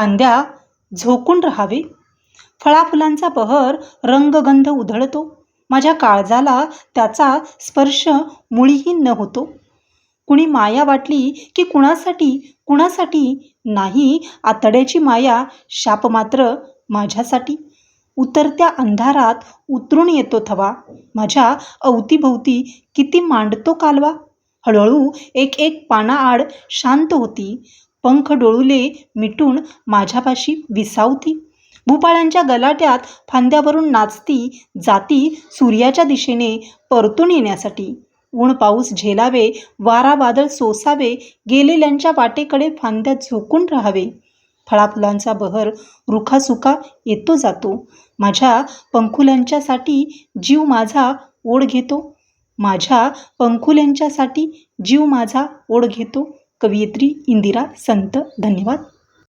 फांद्या झोकून राहावे. फळाफुलांचा बहर रंगगंध उधळतो. माझ्या काळजाला त्याचा स्पर्श मुळीही न होतो. कुणी माया वाटली की कुणासाठी कुणासाठी नाही आतड्याची माया शाप मात्र माझ्यासाठी. उतरत्या अंधारात उतरून येतो थवा. माझ्या अवतीभोवती किती मांडतो कालवा. हळूहळू एक एक पानाआड शांत होती. पंख डोळुले मिटून माझ्यापाशी विसावती. भूपाळ्यांच्या गलाट्यात फांद्यावरून नाचती जाती सूर्याच्या दिशेने परतून येण्यासाठी. ऊन पाऊस झेलावे वारा वादळ सोसावे गेलेल्यांच्या वाटेकडे फांद्यात झोकून राहावे. फळाफुलांचा बहर रुखासुखा येतो जातो. माझ्या पंखुल्यांच्यासाठी जीव माझा ओढ घेतो. माझ्या पंखुल्यांच्यासाठी जीव माझा ओढ घेतो. कवयित्री इंदिरा संत धन्यवाद.